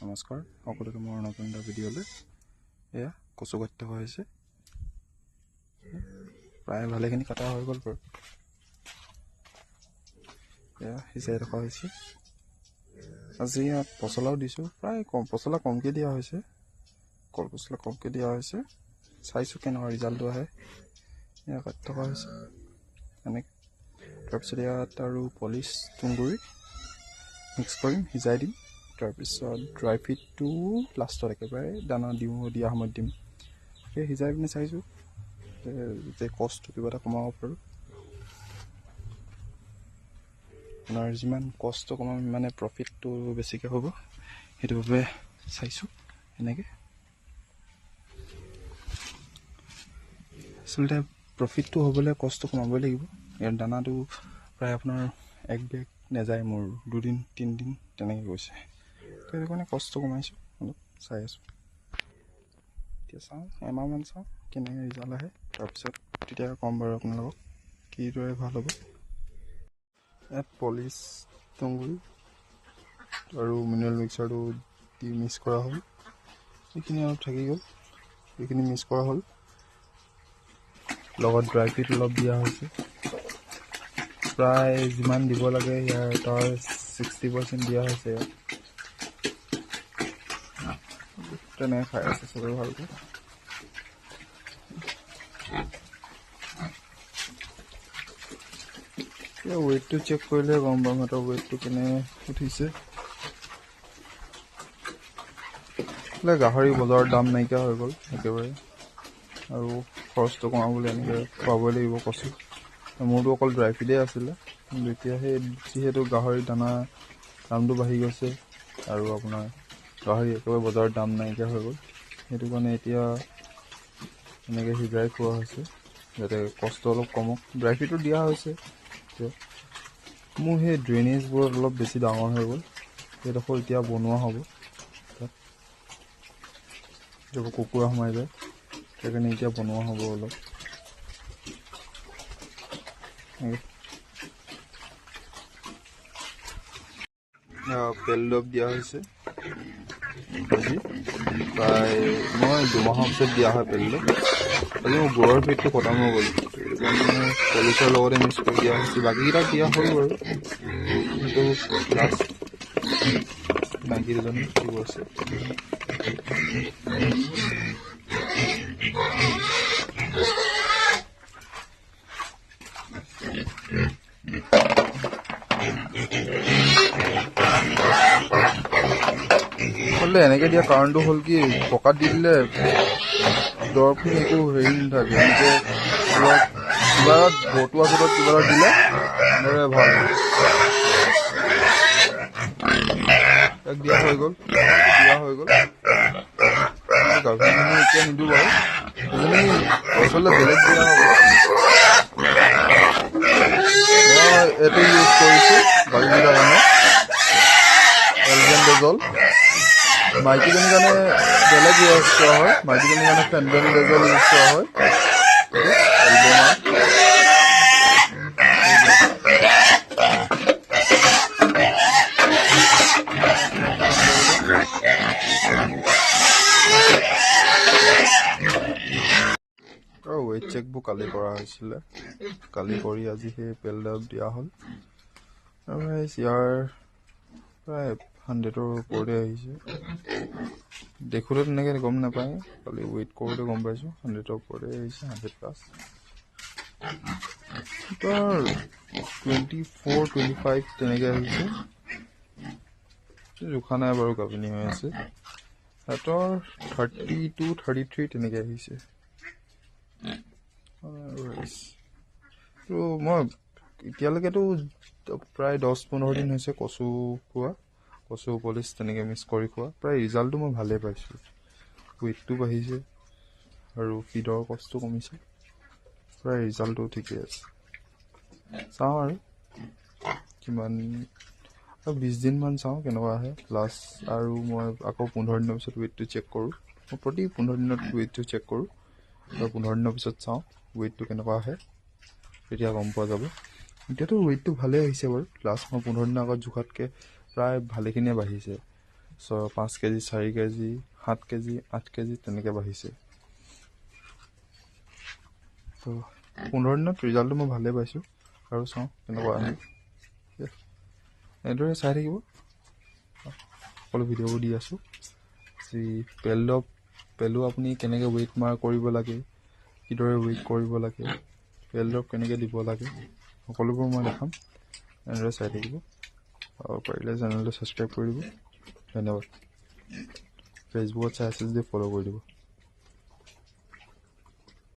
নমস্কাৰ সকলোকে মোৰ এটা ভিডিঅ'লৈ এয়া কচু থকা হৈছে প্ৰায় ভালেখিনি কটা হৈ গ'ল বাৰু। এয়া সিজাই থকা হৈছে। আজি ইয়াত পচলাও দিছোঁ প্ৰায় কম পচলা কমকৈ দিয়া হৈছে। কল পচলা কমকৈ দিয়া হৈছে। চাইছোঁ কেনেকুৱা ৰিজাল্টটো আহে। এয়া কাটি থকা হৈছে। এনেকৈ তাৰপিছত ইয়াত আৰু পলিচ তুঁহগুৰি মিক্স কৰিম সিজাই দিম। তাৰপিছত ড্ৰাই ফ্ৰুটটো লাষ্টত একেবাৰে দানা দিওঁ দিয়া সময়ত দিম। সেই সিজাই পিনে চাইছোঁ যে কষ্টটো কিবা এটা কমাব পাৰোঁ। আপোনাৰ যিমান কষ্ট কমাম সিমানে প্ৰফিটটো বেছিকৈ হ'ব। সেইটো বাবে চাইছোঁ এনেকৈ। আচলতে প্ৰফিটটো হ'বলৈ কষ্ট কমাবই লাগিব। ইয়াৰ দানাটো প্ৰায় আপোনাৰ এক বেগ নাযায় মোৰ দুদিন তিনিদিন তেনেকৈ গৈছে। সেইটো কাৰণে কষ্ট কমাইছোঁ অলপ চাই আছোঁ এতিয়া চাওঁ এমাহমান চাওঁ কেনেকৈ ৰিজাল্ট আহে তাৰপিছত তেতিয়া ক'ম বাৰু আপোনালোকক কিদৰে ভাল হ'ব ইয়াত পলিচ তুঁহগুৰি আৰু মিনাৰেল মিক্সাৰটো দি মিক্স কৰা হ'ল এইখিনি অলপ থাকি গ'ল এইখিনি মিক্স কৰা হ'ল লগত ড্ৰাই ফ্ৰুট অলপ দিয়া হৈছে প্ৰায় যিমান দিব লাগে ইয়াৰ তাৰ ছিক্সটি পাৰ্চেণ্ট দিয়া হৈছে ইয়াত তেনেকৈ খাই আছে চবেই ভালকৈ এতিয়া ৱেইটটো চেক কৰিলে গম পাম সিহঁতৰ ৱেইটটো কেনে উঠিছে বোলে গাহৰি বজাৰত দাম নাইকিয়া হৈ গ'ল একেবাৰে আৰু খৰচটো কমাবলৈ এনেকৈ খুৱাবই লাগিব কচু মোৰতো অকল ড্ৰাই ফ্ৰুটেই আছিলে কিন্তু এতিয়া সেই যিহেতু গাহৰি দানা দামটো বাঢ়ি গৈছে আৰু আপোনাৰ গাহৰি একেবাৰে বজাৰত দাম নাইকিয়া হৈ গ'ল। সেইটো কাৰণে এতিয়া এনেকৈ সিজাই খোৱা হৈছে যাতে কষ্ট অলপ কমক। ড্ৰাই ফ্ৰুটো দিয়া হৈছে এতিয়া মোৰ সেই ড্ৰেইনেজবোৰত অলপ বেছি ডাঙৰ হৈ গ'ল। সেইডোখৰ এতিয়া বনোৱা হ'ব। তাত কুকুৰা সোমাই যায়। সেইকাৰণে এতিয়া বনোৱা হ'ব অলপ। দৰৱ দিয়া হৈছে। আজি প্ৰায় মই দুমাহৰ পিছত দিয়া হয় পেলটো আজি মোৰ গুৰৰ পেটটো খতম হৈ গ'ল। সেইকাৰণে পলিচৰ লগতে মিক্স কৰি দিয়া হৈছে। বাকীকেইটাক দিয়া হ'ল বাৰু। সেইটো লাষ্ট মাইকী দুজনী আছে হ'লে এনেকৈ দিয়া কাৰণটো হ'ল কি, পকাত দি দিলে দৰৱখিনি একো হেৰি নাথাকে, এনেকৈ অলপ কিবা এটা বতুৱা চতুৱাত কিবা এটা দিলে, এনেদৰে ভালো। দিয়া হৈ গ'ল, দিয়া হৈ গ'ল। গাভীজনী এতিয়া নিদিওঁ বাৰু। এজনী আচলতে বেলেগ দিয়া হ'ব। মই এইটো ইউজ কৰিছোঁ বাকীকেইটাৰ কাৰণে। এলজেন ডেজল মাইকীজনীৰ কাৰণে বেলেগ ইউজ কৰা হয়। মাইকীজনীৰ কাৰণে ফেনডেল ডেজল ইউজ কৰা হয় আৰু ৱেইট চেকবোৰ কালি কৰা হৈছিলে। কালি কৰি আজি সেই পেল দিয়া হ'ল। আৰু ইয়াৰ প্ৰায় হাণ্ড্ৰেডৰ ওপৰতে আহিছে। দেখোঁতে তেনেকৈ গম নাপায় কালি ৱেইট কৰোঁতে গম পাইছোঁ হাণ্ড্ৰেডৰ ওপৰতে আহিছে হাণ্ড্ৰেড প্লাছ তাৰ টুৱেণ্টি ফ'ৰ টুৱেণ্টি ফাইভ তেনেকৈ আহিছে। জোখা নাই বাৰু গাভিনী হৈ আছে। সিহঁতৰ থাৰ্টি টু থাৰ্টি থ্ৰী তেনেকৈ আহিছে মই এতিয়ালৈকেতো প্ৰায় দহ পোন্ধৰ দিন হৈছে কচু খোৱা কচু পলিচ তেনেকৈ মিক্স কৰি খোৱা। প্ৰায় ৰিজাল্টটো মই ভালেই পাইছোঁ। ৱেইটটো বাঢ়িছে আৰু ফিডৰ কষ্টটো কমিছে। প্ৰায় ৰিজাল্টটো ঠিকেই আছে। চাওঁ আৰু কিমান আৰু বিছ দিনমান চাওঁ কেনেকুৱা আহে। লাষ্ট আৰু মই আকৌ পোন্ধৰ দিনৰ পিছত ৱেইটটো চেক কৰোঁ। মই প্ৰতি পোন্ধৰ দিনত ৱেইটটো চেক কৰোঁ। আৰু পোন্ধৰ দিনৰ পিছত চাওঁ ৱেইটটো কেনেকুৱা আহে। তেতিয়া গম পোৱা যাব। এতিয়াতো ৱেইটটো ভালেই আহিছে বাৰু। লাষ্ট মই পোন্ধৰ দিনৰ আগত জোখাতকৈ প্ৰায় ভালেখিনিয়ে বাঢ়িছে। ছয় পাঁচ কেজি চাৰি কেজি সাত কেজি আঠ কেজি তেনেকৈ বাঢ়িছে। তো পোন্ধৰ দিনত ৰিজাল্টটো মই ভালেই পাইছোঁ। আৰু চাওঁ কেনেকুৱা আহে এনেদৰে চাই থাকিব। সকলো ভিডিঅ'বোৰ দি আছোঁ। যি পেলডপ পেলু আপুনি কেনেকৈ ৱেইট মাৰ কৰিব লাগে কিদৰে ৱেইট কৰিব লাগে পেলডপ কেনেকৈ দিব লাগে সকলোবোৰ মই দেখাম। এনেদৰে চাই থাকিব। আৰু পাৰিলে চেনেলটো ছাবস্ক্ৰাইব কৰি দিব ধন্যবাদ ফেচবুকত চাই আছে যদি ফ'ল' কৰি দিব